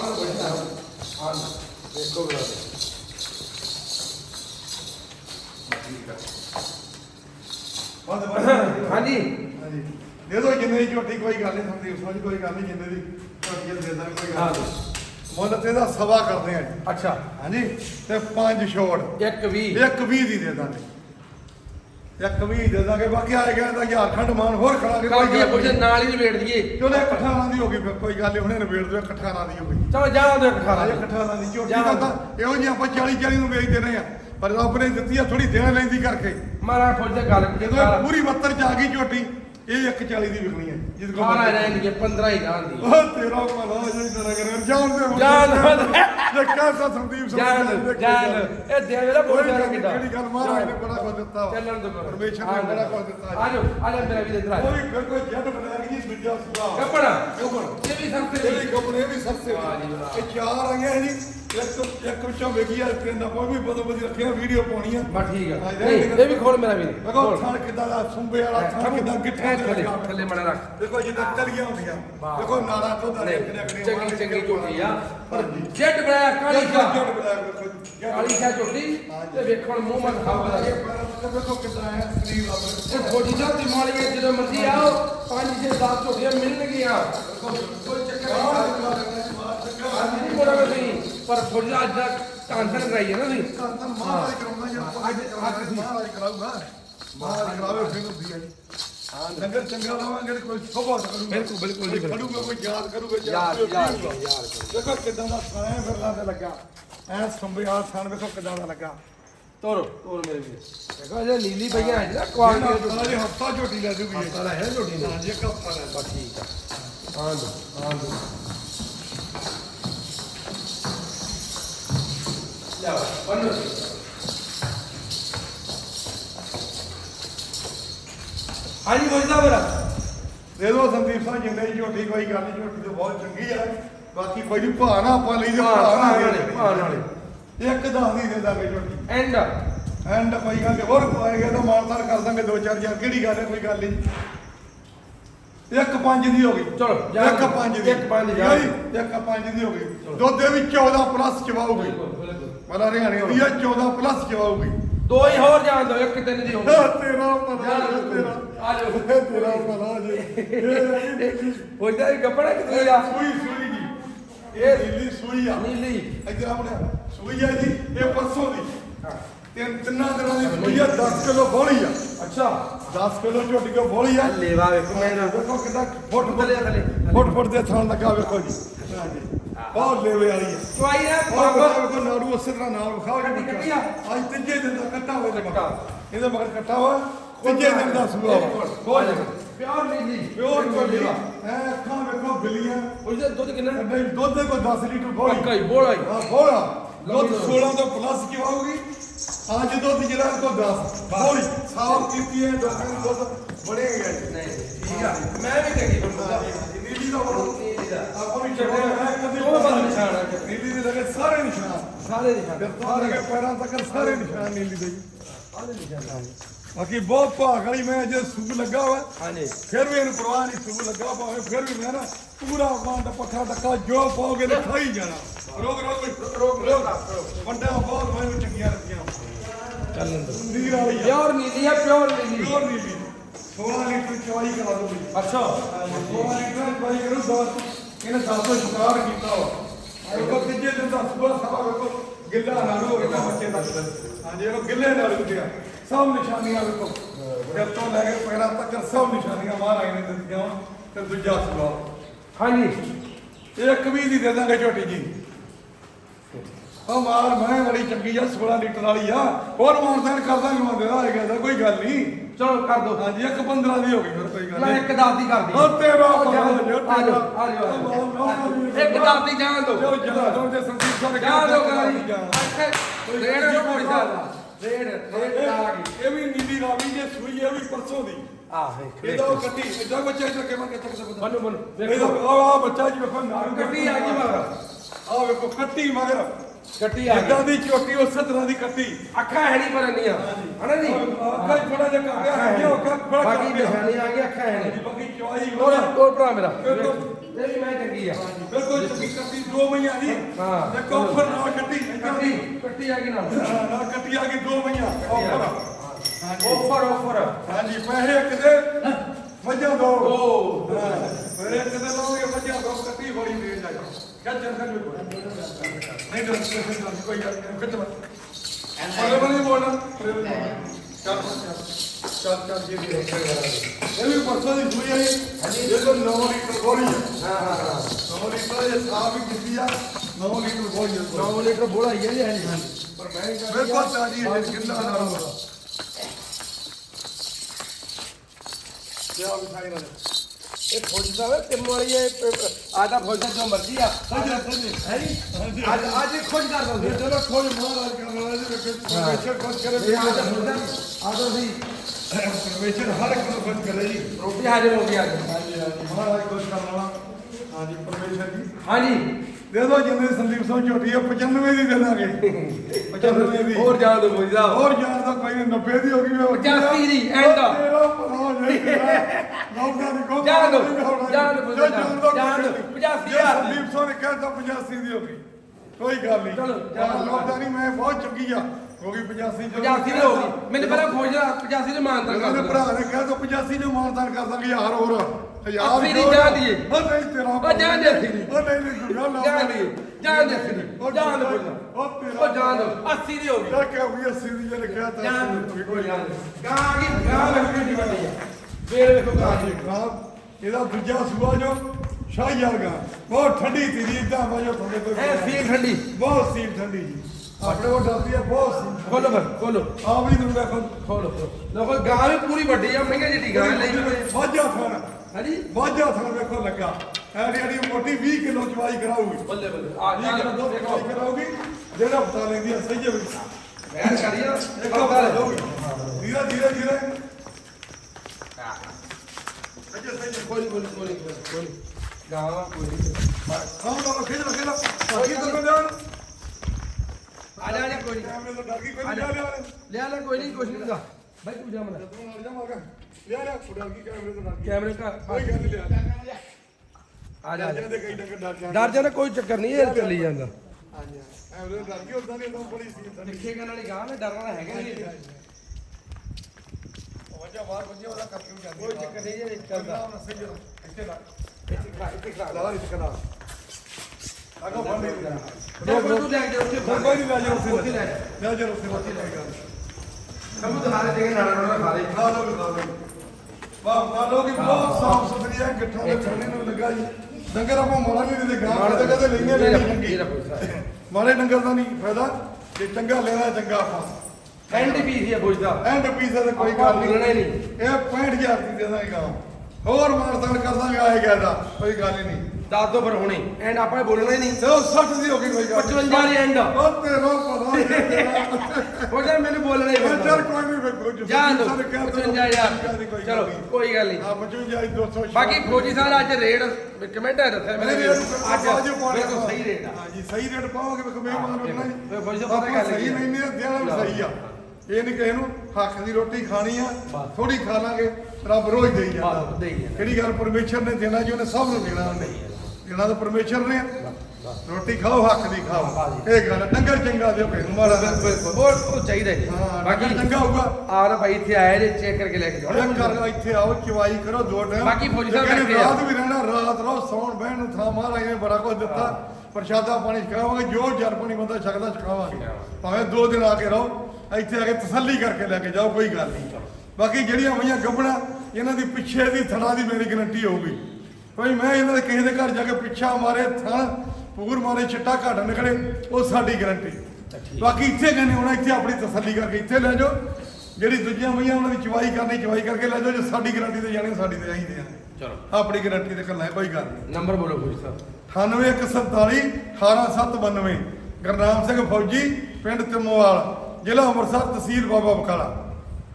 ਬੰਦ ਬੰਦ। ਹਾਂਜੀ। ਹਾਂਜੀ। ਦੇ ਦੋ ਜਿੰਨੇ ਦੀ ਝੋਟੀ ਕੋਈ ਗੱਲ ਨਹੀਂ ਸੰਦੀਪ ਸਮਝ ਕੋਈ ਗੱਲ ਨਹੀਂ ਜਿੰਨੇ ਦੀ ਝੋਟੀ ਦੇ ਦਾਂ ਕੋਈ ਗੱਲ ਨਹੀਂ। ਮੁੱਲ ਤੇ ਦਾ ਸਵਾ ਕਰਦੇ ਆ। ਜੀ ਅੱਛਾ। ਹਾਂਜੀ। ਤੇ ਪੰਜ ਛੋੜ। ਇੱਕ ਵੀ ਇੱਕ 20 ਦੀ ਦੇ ਦਾਂਗੇ। ਇੱਕ 20 ਦੇ ਦਾਂਗੇ ਬਾਕੀ ਆਏ ਗਏ ਤਾਂ ਝਾਰਖੰਡ ਮਾਨ ਹੋਰ ਖੜਾਂਗੇ ਕੰਮ ਕੋਈ ਕੀ ਗੱਲ ਨਹੀਂ ਨਾਲ ਹੀ ਨਿਬੇੜ ਦਈਏ। ਚਲੋ ਇੱਕ 18 ਦੀ ਹੋ ਗਈ ਫਿਰ ਕੋਈ ਗੱਲ ਨਹੀਂ ਹੁਣੇ ਨਿਬੇੜ ਦਿਓ ਇੱਕ 18 ਦੀ ਹੋ ਗਈ। ਚਲੋ ਜਾ ਦੋ ਇੱਕ ਖਾ ਅਜੇ ਲਾ 18 ਦੀ ਝੋਟੀ ਦਾ ਤਾਂ ਇਹੋ ਜਿਹੀ ਆਪਾਂ 40 40 ਨੂੰ ਵੇਚਦੇ ਰਹੇ ਆ ਪਰ ਰੱਬ ਨੇ ਦਿੱਤੀ ਆ ਥੋੜੀ ਦੇਣ ਲੈਂਦੀ ਕਰਕੇ। ਮਾਰਾ ਪੁੱਛ ਗੱਲ ਜਦੋਂ ਇਹ ਪੂਰੀ 72 ਚ ਆ ਗਈ ਝੋਟੀ ਇਹ 140 ਦੀ ਵਿਕਣੀ ਹੈ ਜਿਸ ਕੋਲ ਖਾਣਾ ਰਹਿਣਗੇ 15 ਹੀ ਜਾਣਦੀ ਉਹ ਤੇਰਾ ਭਲਾ ਜੇ ਤੇਰਾ ਕਰੇ ਜਾਨ ਦੇ ਮੁੰਡੇ ਜਾਨ। ਦੇਖਾ ਸਾ ਸੰਦੀਪ ਜਾਨ ਜਾਨ ਇਹ ਦੇ ਮੇਰਾ ਬਹੁਤ ਜਾਣਾ ਕਿੱਦਾਂ। ਕਿਹੜੀ ਗੱਲ? ਮਹਾਰਾਜ ਨੇ ਬੜਾ ਕੁਝ ਦਿੱਤਾ। ਚੱਲਣ ਦੋ ਪਰਮੇਸ਼ਰ ਨੇ ਬੜਾ ਕੁਝ ਦਿੱਤਾ ਆ ਜਾਓ ਆ ਜਾ ਮੇਰਾ ਵੀ ਇਧਰ ਆ ਕੋਈ ਫਿਰ ਕੋਈ ਜੱਟ ਬਣਾ ਕੇ ਜੀ ਦੂਜਾ ਸੁਭਾਅ। ਕੱਪੜਾ ਕੱਪੜਾ। ਇਹ ਵੀ ਸਸਤੇ ਇਹ ਵੀ ਕੱਪੜੇ ਵੀ ਜੀ ਵਾਹ। ਇਹ ਚਾਰ ਆਈਆਂ ਜੀ ਇੱਕ ਇੱਕ ਵਿੱਚੋਂ ਵੇਖੀ ਆ ਟ੍ਰੇਨ ਦਾ ਕੋਈ ਵੀ ਬਦੋ ਬਦੀ ਰੱਖਿਆ ਵੀਡੀਓ ਪਾਉਣੀ ਆ ਬਾ ਠੀਕ ਆ। ਹਾਂ, ਨਹੀਂ ਇਹ ਵੀ ਖੋਲ ਮੇਰਾ ਵੀ ਦੇਖੋ ਥਣ ਕਿਦਾਂ ਦਾ ਸੁੰਬੇ ਵਾਲਾ ਥਣ ਕਿਦਾਂ ਗਿੱਠਾ ਥੱਲੇ ਥੱਲੇ ਮੜਾ ਰੱਖ। ਦੇਖੋ ਜਿੱਦਾਂ ਤਲੀਆਂ ਹੁੰਦੀਆਂ। ਵਾਹ। ਦੇਖੋ ਨਾੜਾ ਤੋਂ ਦਾ ਨਹੀਂ, ਚੰਗੀ ਚੰਗੀ ਝੋਟੀ ਆ। ਜੱਟ ਬੜਾ ਕਾਲੀ ਜੱਟ ਸ਼ਾ ਜੱਟ ਬਲੈਕ ਦੇਖੋ ਜੀ। ਕਾਲੀ ਸ਼ਾ ਝੋਟੀ। ਤੇ ਵੇਖਣ ਮੂੰਹ ਮਨ ਖਾਊਗਾ। ਇਹ ਪੈਰਾਂ ਤੇ ਦੇਖੋ ਕਿਦਾਂ ਹੈ ਸਰੀਰ ਆਪਣੇ ਇਹ ਫੌਜੀ ਸਾਹਿਬ ਦੀ ਮਾਲੀਆਂ ਜਦੋਂ ਮਰਜ਼ੀ ਆਓ ਪੰਜ ਛੇ ਦਸ ਝੋਟੀਆਂ ਮਿਲਣਗੀਆਂ। ਕੋਈ ਚੱਕਰ ਨਹੀਂ। ਅੱਜ ਨਹੀਂ ਮੋੜਾ ਤੁਸੀਂ। ਪਰ ਸਾਹਿਬ ਅੱਜ ਦਾ ਕਾਂਸਰ ਕਰਾਈ ਹੈ ਨਾ ਤੁਸੀਂ। ਤਾਂ ਮਹਾਰਾਜ ਕਰਾਉਂਦਾ ਜੀ ਅੱਜ ਅੱਜ ਮਹਾਰਾਜ ਕਰਾਊਗਾ। ਮਹਾਰਾਜ ਕਰਾਵੇ ਫਿਰ ਹੁੰਦੀ ਹੈ ਜੀ। ਹਾਂ ਲੰਗਰ ਚੰਗਾ ਲਾਵਾਂਗੇ ਤੇ ਕੋਈ ਸ਼ੋਭਾ ਕਰੂਗਾ। ਬਿਲਕੁਲ, ਬਿਲਕੁਲ ਜੀ। ਕਰੂਗਾ ਕੋਈ ਯਾਦ ਕਰੂਗਾ ਯਾਦ ਯਾਦ ਦੇਖੋ ਕਿਦਾਂ ਦਾ ਸਾਇਆ ਫਿਰਦਾ ਤੇ ਲੱਗਾ। ਐ ਸੰਭੇ ਆ ਸਣ ਵੇਖੋ ਕਿਦਾਂ ਦਾ ਲੱਗਾ। ਤੋਰੋ ਤੋਰ ਮੇਰੇ ਵੀਰ। ਦੇਖੋ ਇਹ ਨੀਲੀ ਪਈਆਂ ਹੈ ਜਿਹੜਾ ਕੁਆਲਿਟੀ ਇਹਨਾਂ ਜੀ ਹਫਤਾ ਝੋਟੀ ਲੈ ਜੂਗੀ ਇਹ। ਸਾਲਾ ਹੈ ਝੋਟੀ ਨੇ ਹਾਂ ਜੀ ਇੱਕ ਹਫਤਾ ਲੈ ਬਸ ਠੀਕ ਆ ਆਂ ਦੋ ਆਂ ਦੋ ਹਾਂਜੀ ਬੋਲਦਾ ਬਰਾ ਦੇ ਦੋ ਸੰਦੀਪ ਸਾਹਿਬ ਜਿੰਨੇ ਝੋਟੀ ਕੋਈ ਗੱਲ ਨਹੀਂ ਝੋਟੀ ਤੇ ਬਹੁਤ ਚੰਗੀ ਆ। ਬਾਕੀ ਕੋਈ ਨਹੀਂ ਭਾਅ ਨਾ ਆਪਾਂ ਲਈ ਦੇ ਨਾਲੇ, ਦੇ ਭਾਅ ਨਾਲੇ। ਇੱਕ ਦਸ ਦੀ ਦੇ ਦਾਂਗੇ ਝੋਟੀ। ਐਂਡ। ਐਂਡ ਕੋਈ ਗੱਲ ਨਹੀਂ ਹੋਰ ਪਾਏਗਾ ਤਾਂ ਮਾਨਤਾਨ ਕਰ ਦਾਂਗੇ ਦੋ ਚਾਰ ਹਜ਼ਾਰ। ਕਿਹੜੀ ਗੱਲ ਹੈ ਕੋਈ ਗੱਲ ਨਹੀਂ। ਇੱਕ ਪੰਜ ਦੀ ਹੋ ਗਈ। ਚਲੋ। ਇੱਕ ਪੰਜ ਦੀ। ਇੱਕ ਪੰਜ? ਇੱਕ ਦੀ ਹੋ ਗਈ। ਦੁੱਧ ਦੇ ਵਿੱਚ 14 ਪਲੱਸ ਚਵਾਉਗੀ ਮਲਾ ਹਰਿਆਣੇ ਦੀ ਆ 14 ਪਲੱਸ ਚਵਾਉਗੀ ਦੋ ਹੀ ਹੋਰ ਜਾਣ ਦੋ ਇੱਕ ਤਿੰਨ ਦੀ ਹੋਊਗੀ। ਤੇਰਾ ਭਲਾ ਜੀ, ਤੇਰਾ। ਆ ਜਾਓ। ਇਹ ਤੇਰਾ ਭਲਾ ਜੀ ਇਹ ਪੁੱਛਦਾ ਇਹ ਕੱਪੜਾ ਕਿੱਥੇ ਆ। ਸੂਈ ਸੂਈ ਜੀ। ਇਹ ਇਹ ਨੀਲੀ ਸੂਈ ਆ। ਨੀਲੀ। ਇੱਧਰ ਆਪਣੇ ਸੂਈ ਆ ਜੀ ਇਹ ਪਰਸੋਂ ਦੀ। ਤਿੰਨ ਤਿੰਨਾਂ ਦਿਨਾਂ ਦੀ ਸੂਈ ਆ 10 ਕਿਲੋ ਬੋਲੀ ਆ। ਅੱਛਾ। 10 ਕਿਲੋ ਝੋਟੀ ਕੋ ਬੋਲੀ ਆ? ਲੇਵਾ ਵੇਖੋ ਮੈਂ ਦੇਖੋ ਕਿਦਾਂ ਫੁੱਟ ਥੱਲੇ ਥੱਲੇ। ਫੁੱਟ ਫੁੱਟ ਦੇ ਥਾਂ ਲੱਗਾ ਵੇਖੋ ਜੀ। ਹਾਂਜੀ ਬਹੁਤ ਲੇਵੇ ਵਾਲੀ ਆ। ਚੁਆਈ ਹੈ ਬੱਚਾ ਵੇਖੋ ਨਾੜੂ ਉਸੇ ਤਰ੍ਹਾਂ ਨਾਲ ਵਿਖਾਓ ਜੀ ਬੱਚਾ। ਅੱਜ ਤੀਜੇ ਦਿਨ ਦਾ ਕੱਟਾ ਹੋਇਆ। ਮਗਰ। ਇਹਦੇ ਮਗਰ ਕੱਟਾ ਹੋਇਆ। ਤੀਜੇ ਦਿਨ ਦਾ ਸੂਆ ਬਹੁਤ ਪਿਓਰ ਨੀਲੀ ਪਿਓਰ ਝੋਟੀ ਐ ਅੱਖਾਂ ਵੇਖੋ ਬਿਲੀਆਂ। ਉਹਦਾ ਦੁੱਧ ਕਿੰਨਾ? ਦੁੱਧ ਦੇ ਕੋ 10 ਲੀਟਰ ਬੋਲੀ ਪੱਕਾ ਹੀ ਬੋਲਾ ਹੀ ਹਾਂ ਬੋਲਾ ਦੁੱਧ 16 ਤੋਂ ਪਲੱਸ ਕੀ ਆਊਗੀ? ਅੱਜ ਦੁੱਧ ਜਿਹੜਾ ਕੋ 10 ਬੋਲੀ ਸਾਫ਼ ਕੀਤੀ ਹੈ ਦੁੱਧ ਦੇ ਦੁੱਧ ਬੜੇਗਾ ਜੀ। ਨਹੀਂ ਠੀਕ ਆ? ਮੈਂ ਵੀ ਚੰਗੀ ਬੰਦਾ ਨੀਲੀ ਦਾ ਬੜਾ ਨੀਲੀ ਦਾ। ਆਪਾਂ ਨੂੰ? ਚੱਲਿਆ ਹੈ ਕਦੇ ਉਹ ਬੰਦ ਨਿਸ਼ਾਨ ਆ ਨੀਲੀ ਦੇ ਲਗੇ ਸਾਰੇ ਨਿਸ਼ਾਨ। ਸਾਰੇ ਨਿਸ਼ਾਨ। ਫਿਰ ਤੋਂ ਲਗੇ ਪੈਰਾਂ ਤੱਕ ਸਾਰੇ ਨਿਸ਼ਾਨ ਨੀਲੀ ਦੇ ਜੀ। ਸਾਰੇ ਨਿਸ਼ਾਨ ਬਾਕੀ ਬਹੁਤ ਭਾਗ ਵਾਲੀ ਮੈਂ ਜੇ ਸੂਗ ਲੱਗਾ ਵਾ ਹਾਂਜੀ ਫਿਰ ਵੀ ਇਹਨੂੰ ਪਰਵਾਹ ਨਹੀਂ ਸੂਗ ਲੱਗਾ ਭਾਵੇਂ ਫਿਰ ਵੀ ਮੈਂ ਨਾ ਪੂਰਾ ਮਾਂਡ ਪੱਖਾ ਟੱਕਾ ਜੋ ਪਾਓਗੇ ਤੇ ਖਾਈ ਜਾਣਾ। ਰੋਗ ਰੋਗ ਰੋਗ ਰੋਗ ਵੱਡਾ ਬਹੁਤ ਮੈਨੂੰ ਚੰਗੀਆਂ ਲੱਗੀਆਂ। ਚੱਲ ਅੰਦਰ ਨੀਰ ਵਾਲੀ ਆ ਪਿਓਰ ਨੀਲੀ ਹੈ। ਪਿਓਰ ਨੀਲੀ ਪਿਓਰ ਨੀਲੀ 16 ਲੀਟਰ ਚਵਾਈ ਕਰਾ ਦੋ ਬਈ ਅੱਛਾ। 16 ਲੀਟਰ ਚਵਾਈ ਕਰੋ ਦਸ ਇਹਨੇ ਦਸ ਤੋਂ ਸ਼ਿਕਾਰ ਕੀਤਾ ਵਾ। ਵੇਖੋ ਤੀਜੇ ਦਿਨ ਦਾ ਸੁਬਾ ਸਵਾ ਵੇਖੋ ਗਿੱਲਾ ਨਾਲ ਹੋ ਗਿਆ ਬੱਚੇ ਦਾ। ਹਾਂਜੀ ਉਹ ਗਿੱਲੇ ਨਾਲ ਸਭ ਨਿਸ਼ਾਨੀਆਂ ਵੇਖੋ ਜਦ ਤੋਂ ਲੈ ਕੇ ਪੈਰਾਂ ਤੱਕ ਸਭ ਨਿਸ਼ਾਨੀਆਂ ਮਹਾਰਾਜ ਨੇ ਦਿੱਤੀਆਂ ਤੇ ਦੂਜਾ ਸੁਬਾ ਹਾਂਜੀ। ਇੱਕ ਵੀ ਨਹੀਂ ਦੇ ਦਾਂਗੇ ਝੋਟੀ ਜੀ। ਉਹ ਮਾਰ ਮੈਂ ਬੜੀ ਚੰਗੀ ਆ 16 ਲੀਟਰ ਵਾਲੀ ਆ। ਹੋਰ ਮਾਨਦਾਨ ਕਰਦਾ ਨਹੀਂ ਮੰਨਦਾ ਹੈਗਾ ਤਾਂ ਕੋਈ ਗੱਲ ਨਹੀਂ। ਚਲੋ ਕਰ ਦੋ। ਹਾਂਜੀ ਇੱਕ 15 ਦੀ ਹੋ ਗਈ ਫਿਰ ਕੋਈ ਗੱਲ ਲੈ ਨਹੀਂ। ਇੱਕ ਦਸ ਦੀ ਕਰ ਦੀ। ਉਹ ਤੇਰਾ ਆ ਜਾਓ, ਆ ਜਾਓ, ਤੇਰਾ। ਆ ਜਾਓ, ਆ ਜਾਓ। ਇੱਕ ਦਸ ਦੀ ਜਾਣ ਦੋ। ਜੋ ਜਲਾ ਦੋ ਤੇ ਸੰਦੀਪ ਸਾਹਿਬ ਜਾਣ ਦੋ ਜਾਣ। ਰੇਡ ਨੂੰ ਕੋਈ ਸਾਦਾ ਰੇਡ ਰੇਡ ਆ। ਗਈ। ਇਹ ਵੀ ਨੀਲੀ ਰਾਵੀ ਜੇ ਸੂਈ ਇਹ ਵੀ ਪਰਸੋਂ ਦੀ। ਆਹ ਇਹਦਾ ਉਹ ਕੱਟੀ ਇਹਦਾ ਬੱਚਾ ਇੱਧਰ ਕਿਵੇਂ ਕਿੱਥੇ ਕਿੱਥੇ ਬਨੋ ਬਨੋ ਇਹਦਾ ਵੇਖੋ। ਆ ਬੱਚਾ ਜੀ ਵੇਖੋ ਨਾਲ ਕੱਟੀ ਆ ਗਈ ਮਗਰ ਆ ਵੇਖੋ ਕੱਟੀ ਮਗਰ। ਕੱਟੀ ਆ ਗਈ। ਦੀ ਚੋਟੀ ਉਸੇ ਤਰ੍ਹਾਂ ਦੀ ਕੱਟੀ। ਅੱਖਾਂ ਹੈ ਨਹੀਂ ਪਰਨੀਆਂ ਹਨਾ ਜੀ? ਅੱਖਾਂ ਥੋੜਾ ਜਿਹਾ ਕਰ ਰਿਹਾ ਹੈ ਅੱਖਾਂ ਬਾਕੀ ਕਰ ਰਿਹਾ ਨਿਸ਼ਾਨੀ ਆ ਗਈ ਅੱਖਾਂ ਹੈ ਨਹੀਂ ਬਾਕੀ ਚਵਾਈ ਤੋੜ ਤੋੜ ਭਰਾ ਮੇਰਾ? ਵੀ ਮੈਂ ਚੰਗੀ ਆ। ਬਿਲਕੁਲ ਚੰਗੀ ਕੱਟੀ ਦੋ ਮਈਆਂ ਦੀ। ਹਾਂ। ਦੇਖੋ ਉੱਪਰ ਨਾਲ ਕੱਟੀ ਕੱਟੀ ਦੀ। ਕੱਟੀ ਆ ਗਈ ਨਾਲ। ਹਾਂ, ਨਾਲ ਕੱਟੀ ਆ ਗਈ ਦੋ ਮਈਆਂ। ਓਫਰ ਓਫਰ ਹਾਂਜੀ। ਪੈਸੇ ਦੇ। ਮੱਝਾਂ ਦੋ। ਹਾਂ, ਫਿਰ ਇੱਕ ਦੇ ਲਓਗੇ ਮੱਝਾਂ ਦੋ ਕੱਟੀ ਬੜੀ ਦੇ ਜਾਈ ਕਿਆ ਚੰਗਾ ਨਹੀਂ ਨਹੀਂ ਦੱਸ ਕੋਈ ਗੱਲ ਨਹੀਂ। ਕਿੱਥੇ ਅਰੇ ਬਣੀ ਬੋਲਣਾ। ਚੱਲ ਚੱਲ ਚੱਲ ਜੀ ਵੀ ਇਹ ਵੀ ਪਰਸੋਂ ਦੀ ਸੂਈ ਆਈ ਇਹ ਤਾਂ 9 ਲੀਟਰ ਗੋਲੀ ਹੈ ਹਾਂ ਹਾਂ ਹਾਂ। 9 ਲੀਟਰ ਇਹ ਸਾਫ਼ ਹੀ ਕੀਤੀ ਆ। 9 ਲੀਟਰ ਗੋਲੀ ਹੈ 9 ਲੀਟਰ ਬੋਲਾ ਹੀ ਹੈ ਜੀ ਹਾਂਜੀ ਪਰ ਮੈਂ ਹੀ ਕਰਦੀ ਆ। ਬਿਲਕੁਲ ਤਾਜੀ ਹੈ ਕਿੰਨਾ ਨਾਲ ਹੋਗਾ ਕਿਆ ਵਿਖਾਈ ਨਾ ਇਹ ਫੌਜ ਸਾਹਿਬ ਟਿਮ ਵਾਲੀ ਹੈ ਆ ਤਾਂ ਫੌਜ ਜੋ ਮਰਜ਼ੀ ਆ। ਹਾਂਜੀ ਹਾਂਜੀ ਹੈ ਜੀ ਅੱਜ ਅੱਜ ਖੋਜ ਕਰ ਦੋ ਚਲੋ ਕੋਈ ਮਹਾਰਾਜ ਵਾਲੇ ਦੇ ਵਿੱਚ ਪਰਮੇਸ਼ਰ ਖੁਸ਼ ਕਰੇ ਇਹ ਆ ਤਾਂ ਫੌਜਾਂ ਆ ਤਾਂ ਸੀ ਪਰਮੇਸ਼ਰ ਹਰ ਇੱਕ ਨੂੰ ਖੁਸ਼ ਕਰੇ ਜੀ। ਰੋਟੀ ਹਾਜ਼ਰ ਹੋ ਗਈ ਅੱਜ ਹਾਂਜੀ ਹਾਂਜੀ ਮਹਾਰਾਜ ਖੁਸ਼ ਕਰਨ ਵਾਲਾ। ਹਾਂਜੀ ਪਰਮੇਸ਼ਰ ਜੀ। ਹਾਂਜੀ। ਦੇ ਦੋ ਜਿੰਨੇ ਸੰਦੀਪ ਸਿੰਘ ਝੋਟੀ ਆ 95 ਦੀ ਦੇ ਦਾਂਗੇ। 95 ਦੀ ਹੋਰ ਜਾਣ ਦੋ ਫੌਜ ਸਾਹਿਬ। ਹੋਰ ਜਾਣ ਦਾ ਕੋਈ ਨਹੀਂ 90 ਦੀ ਹੋ ਗਈ ਮੈਂ 85 ਦੀ, ਨਹੀਂ ਲੋਕਾਂ ਦੀ ਕੋਈ ਜਾਣ ਦਿਓ, ਨਹੀਂ ਹੋਣਾ। ਜਾਣ ਦਿਓ, ਜੇ ਜਾਣ ਦਿਓ, ਜਾਣ ਦਿਓ, ਕੋਈ 85 ਜੇ ਹਜ਼ਾਰ ਦੀ। ਸੰਦੀਪ ਸਿੰਘ ਨੇ ਕਹਿਤਾ 85 ਦੀ ਹੋ ਗਈ ਕੋਈ ਗੱਲ ਨਹੀਂ ਚਲੋ, ਜਾਣ ਦਿਓ। ਲੋਕਾਂ ਨਹੀਂ ਮੈਂ ਬਹੁਤ ਚੰਗੀ ਆ ਹੋ ਗਈ 85 ਚ 85 ਦੀ ਹੋ ਗਈ ਮੈਨੂੰ ਪਹਿਲਾਂ ਦਾ 85 ਦੇ ਮਾਨਤਾ ਉਹਨਾਂ ਕਰ ਦੇ ਭਰਾ ਨੇ ਕਿਹਾ ਤਾਂ 85 ਨੂੰ ਮਾਨਦਾਨ ਕਰ ਦਾਂਗੇ ਯਾਰ ਹੋਰ ਹਜ਼ਾਰ ਅੱਸੀ ਦੀ। ਜਾਣ ਦੀਏ। ਉਹ ਨਹੀਂ ਤੇਰਾ ਉਹ ਜਾਣ ਦੇ ਅੱਸੀ ਦੀ। ਉਹ ਨਹੀਂ ਨਹੀਂ ਗੱਲ ਜਾਣ ਦੀ ਜਾਣ ਦੇ ਅੱਸੀ ਦੀ ਉਹ ਜਾਣ ਦੋ ਉਹ ਤੇਰਾ ਉਹ ਜਾਣ ਦੋ 80 ਦੀ ਹੋ ਗਈ ਕਿਆ ਕਿਹਾ ਵੀ 80 ਦੀ ਜੇ ਕਿਹਾ ਤਾਂ ਜਾਣ 80 ਦੋ ਕੋਈ ਜਾਣ ਦੋ ਗਾਂ ਕੀ ਗਾਂ ਲੱਗਦੀ ਵੱਡੀ। ਆ ਫੇਰ ਵੇਖੋ ਗਾਂ ਦੀ। ਖਰਾਬ ਇਹਦਾ ਦੂਜਾ ਸੂਆ ਜੋ ਸ਼ਾਹੀ ਵਰਗਾ ਬਹੁਤ ਠੰਡੀ ਤੇਰੀ ਇਦਾਂ ਵਜੋ ਤੁਹਾਡੇ ਕੋਲ ਐ ਫੀਲ ਠੰਡੀ। ਬਹੁਤ ਸੀਲ ਠੰਡੀ ਜੀ। ਆਪਣੇ ਕੋਲ ਡਰਦੀ ਹੈ ਬਹੁਤ ਸੀਲ ਖੋਲੋ ਫਿਰ ਖੋਲੋ। ਆ ਵੀ ਤੁਹਾਨੂੰ ਦੇਖੋ ਖੋਲੋ ਦੇਖੋ ਗਾਂ ਵੀ ਪੂਰੀ ਵੱਡੀ ਆ ਮਹਿੰਗਾ ਜਿੱਡੀ ਗਾਂ ਲਈ ਹੋਈ। ਵਾਜਾ ਥਣ ਹਾਂਜੀ ਵਾਜਾ ਥਣ ਵੇਖੋ ਲੱਗਾ। ਐਡੀ ਐਡੀ ਮੋਟੀ 20 ਕਿਲੋ ਚਵਾਈ ਕਰਾਊਗੀ। ਬੱਲੇ ਬੱਲੇ ਆ 20 ਜਾ। ਕਿਲੋ ਦੁੱਧ ਦੇਖੋ ਕਰਾਊਗੀ ਜਿਹੜਾ ਹਫਤਾ ਲੈਂਦੀ ਹੈ ਸਹੀ ਹੈ ਵੀ। ਮੈਂ ਕਰੀਆ ਇੱਕ ਲੈ ਜਾਊਗੀ। ਧੀਰੇ ਧੀਰੇ ਧੀਰੇ। ਸਹੀ ਹੈ, ਸਹੀ ਹੈ। ਕੋਈ ਕੋਈ ਕੋਈ ਕੋਈ ਗਾਂ ਵਾ ਕੋਈ ਖਾਓ ਲਓ ਖੇਡ ਲਓ ਖੇਡ ਲਓ ਬਾਕੀ ਤੋਂ ਜਾਣ। ਆ ਜਾ ਆ ਜਾ ਕੋਈ ਨਹੀਂ ਡਰ ਗਈ ਕੋਈ ਨਹੀਂ ਲਿਆ ਲਿਆ। ਲੈ ਕੋਈ ਨਹੀਂ ਕੁਛ ਨਹੀਂ ਦਾ ਭਾਈ ਤੂੰ ਜਾ ਮਨਾ ਜਦੋਂ ਨਾਲ ਲਿਆ ਲਿਆ ਡਰ ਗਈ ਕੈਮਰੇ ਤੋਂ ਡਰ ਗਈ। ਕੈਮਰੇ ਕਾ ਕੋਈ ਗੱਲ ਨਹੀਂ ਲਿਆ ਆ ਜਾ ਆ ਜਾ। ਜਾਂਦੇ ਕਈ ਡੰਗਰ ਡਰ ਜਾਂਦੇ। ਡਰ ਜਾਣਾ ਕੋਈ ਚੱਕਰ ਨਹੀਂ ਇਹ ਚੱਲੀ ਜਾਂਦਾ। ਹਾਂਜੀ ਐਵੇਂ ਡਰ ਗਈ ਉਦਾਂ ਦੀ ਉਦਾਂ ਬੜੀ ਸੀ ਉਦਾਂ ਦੀ। ਨਿੱਕੇ ਕਰਨ ਵਾਲੀ ਗਾਂ ਨਾ ਡਰਨ ਵਾਲਾ ਹੈਗਾ ਨਹੀਂ। ਵਜਾ ਬਾਹਰ ਵਜਾ ਉਹਦਾ ਕਰਕੇ ਵੀ ਜਾਂਦੀ ਕੋਈ ਚੱਕਰ ਨਹੀਂ ਜੇ ਚੱਲਦਾ ਸਹੀ ਜਦੋਂ ਇੱਥੇ ਲਾ। ਇੱਥੇ ਖਾ ਇੱਥੇ ਖਾ ਲਾ ਇੱਥੇ ਕਰਾ ਅਗੋ ਫੜ ਨਹੀਂ ਜਾ ਤੂੰ ਲੈ ਕੇ ਜਾ ਉੱਥੇ ਕੋਈ ਨਹੀਂ ਲੈ ਜਾ ਉੱਥੇ ਉੱਥੇ ਲੈ ਲੈ ਜਾ। ਜਾ ਉੱਥੇ ਉੱਥੇ ਲੈ ਜਾ। ਤੋਂ ਹਾਰੇ ਦੇ ਨਾਲ ਨਾਲ ਹਾਰੇ ਖਾ ਲਓ ਖਾ ਲਓ ਵਾਹ ਮੰਨ ਲਓ ਕਿ ਬਹੁਤ ਸਾਫ਼ ਸੁਥਰੀ ਹੈ ਗਿੱਠਾਂ ਦੇ ਛੋਣੇ ਨੂੰ ਲੱਗਾ ਜੀ। ਡੰਗਰ ਆਪਾਂ ਮਾਰਾ ਨਹੀਂ ਦਿੰਦੇ ਗਾਂ ਕਦੇ ਕਦੇ ਇਹਦਾ ਪੁੱਛਦਾ। ਮਾਰੇ ਡੰਗਰ ਦਾ ਨਹੀਂ ਫਾਇਦਾ ਜੇ ਚੰਗਾ ਲੈਣਾ ਚੰਗਾ ਆਪਾਂ। ਐਂਡ ਪੀਸ ਹੀ ਪੁੱਛਦਾ। ਐਂਡ ਪੀਜ਼ਾ ਤੇ ਕੋਈ ਗੱਲ ਨਹੀਂ। ਇਹ 65000 ਦੀ ਦੇ ਦਾਂਗੇ ਹੋਰ ਮਾਰਤਾਨ ਕਰ ਦਾਂਗੇ ਆਏ ਗਿਆ ਦਾ ਕੋਈ ਗੱਲ ਹੀ ਨਹੀਂ। ਦੱਸ ਦੋ ਫਿਰ ਹੁਣੇ। ਐਂਡ ਆਪਾਂ ਨੇ ਬੋਲਣਾ ਹੀ ਨਹੀਂ। ਚਲੋ 60 ਦੀ ਹੋ ਗਈ ਕੋਈ ਗੱਲ 55 ਵਾਲੀ end। ਉਹ ਤੇਰਾ ਪਤਾ ਪੁੱਛਦਾ ਮੈਨੂੰ ਬੋਲਣਾ ਹੀ ਉਹ ਚੱਲ ਨਹੀਂ ਕੋਈ ਨਹੀਂ ਫਿਰ ਕੁਝ ਜਾਣ ਦੋ। ਸਾਨੂੰ ਕਹਿ ਦਿਓ। 55000 ਚਲੋ ਕੋਈ ਗੱਲ ਨਹੀਂ। ਹਾਂ 55 200 ਬਾਕੀ ਫੌਜੀ ਸਾਹਿਬ ਅੱਜ ਰੇਟ ਕਮੈਂਟ ਹੈ ਦੱਸਿਆ ਮੇਰੇ ਵੀਰ ਅੱਜ ਬਿਲਕੁਲ ਸਹੀ ਰੇਟ ਆ। ਹਾਂਜੀ ਸਹੀ ਰੇਟ ਪਾਵਾਂਗੇ ਵੇਖੋ ਮੇਹਮਾਨ ਜੀ। ਫਿਰ ਪੁੱਛ ਪਤਾ ਆਪਾਂ ਗੱਲ ਸਹੀ ਕੀ। ਨਹੀਂ ਨਹੀਂ ਦੇਣਾ ਵੀ ਸਹੀ ਆ। ਇਹ ਨਹੀਂ ਕਿਸੇ ਨੂੰ ਹੱਕ ਦੀ ਰੋਟੀ ਖਾਣੀ ਆ। ਬਸ। ਥੋੜੀ ਖਾ ਲਾਂਗੇ। ਰੱਬ ਰੋਜ਼ ਦੇਈ ਜਾਂਦਾ। ਬਸ, ਦੇਈ ਜਾਂਦਾ। ਕਿਹੜੀ ਗੱਲ ਪਰਮੇਸ਼ਰ ਨੇ ਦੇਣਾ ਜੀ ਉਹਨੇ ਸਭ ਨੂੰ ਦੇਣਾ। ਉਹਨੇ ਦੇਣਾ ਤਾਂ ਪਰਮੇਸ਼ਰ ਨੇ। ਰੋਟੀ ਖਾਓ ਹੱਕ ਦੀ ਖਾਓ। ਇਹ ਗੱਲ ਡੰਗਰ ਚੰਗਾ ਦਿਓ ਨਾ ਦਿਓ। ਉਹ ਉਹ ਚਾਹੀਦਾ ਬਾਕੀ ਚੰਗਾ ਹੋਊਗਾ। ਆ ਨਾ ਭਾਈ ਇੱਥੇ ਆਏ ਜੇ ਚੈੱਕ ਕਰਕੇ ਲੈ ਕੇ ਜਾਓ। ਕਰ ਇੱਥੇ ਆਓ ਚਵਾਈ ਕਰੋ ਦੋ ਟਾਈਮ। ਬਾਕੀ ਫੌਜੀ ਸਾਹਿਬ ਬੈਠੇ ਆ। ਰਾਤ ਵੀ ਰਹਿਣਾ ਰਾਤ ਰਹੋ ਸੌਣ ਬਹਿਣ ਨੂੰ ਥਾਂ ਮਹਾਰਾਜ ਨੇ ਬੜਾ ਕੁਝ ਦਿੱਤਾ। ਪ੍ਰਸ਼ਾਦਾ ਪਾਣੀ ਛਕਾਵਾਂਗੇ ਜੋ ਜਲ ਪਾਣੀ ਬੰਦਾ ਛਕਦਾ ਛਕਾਵਾਂਗੇ ਭਾਵੇਂ ਦੋ ਦਿਨ ਆ ਕੇ ਰਹੋ ਇੱਥੇ ਆ ਕੇ ਤਸੱਲੀ ਕਰਕੇ ਲੈ ਕੇ ਜਾਓ ਕੋਈ ਗੱਲ ਨਹੀਂ। ਬਾਕੀ ਜਿਹੜੀਆਂ ਮਈਆਂ ਗੱਬਣਾ ਇਹਨਾਂ ਦੀ ਪਿੱਛੇ ਦੀ ਥਣਾ ਦੀ ਮੇਰੀ ਗਰੰਟੀ ਹੋਊਗੀ। ਕੋਈ ਮੈਂ ਇਹਨਾਂ ਦੇ ਕਿਸੇ ਦੇ ਘਰ ਜਾ ਕੇ ਪਿੱਛਾ ਮਾਰੇ ਥਣ ਪੂਰ ਮਾਰੇ ਛਿੱਟਾ ਘੱਟ ਨਿਕਲੇ ਉਹ ਸਾਡੀ ਗਰੰਟੀ ਬਾਕੀ ਇੱਥੇ ਕਹਿੰਦੇ ਹੁਣ ਇੱਥੇ ਆਪਣੀ ਤਸੱਲੀ ਕਰਕੇ ਇੱਥੇ ਲੈ ਜਾਓ। ਜਿਹੜੀ ਦੂਜੀਆਂ ਮਈਆਂ ਉਹਨਾਂ ਦੀ ਚਵਾਈ ਕਰਨੀ ਚਵਾਈ ਕਰਕੇ ਲੈ ਜਾਓ ਜੇ ਸਾਡੀ ਗਰੰਟੀ ਤੇ ਜਾਣੇ ਸਾਡੀ ਤੇ ਆਹੀ ਦੇ ਆ ਚਲੋ। ਆਪਣੀ ਗਰੰਟੀ ਤੇ ਕੱਲਾ ਕੋਈ ਗੱਲ ਨੰਬਰ ਬੋਲੋ ਫੌਜੀ ਸਾਹਿਬ। 98147 18792 ਗੁਰਨਾਮ ਸਿੰਘ ਫੌਜੀ ਪਿੰਡ ਤਿਮੋਵਾਲ ਜ਼ਿਲ੍ਹਾ ਅੰਮ੍ਰਿਤਸਰ ਤਹਿਸੀਲ ਬਾਬਾ ਬਕਾਲਾ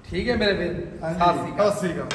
ਠੀਕ ਹੈ ਮੇਰੇ ਵੀਰ। ਸ਼੍ਰੀ ਸਤਿ ਸ੍ਰੀ ਅਕਾਲ।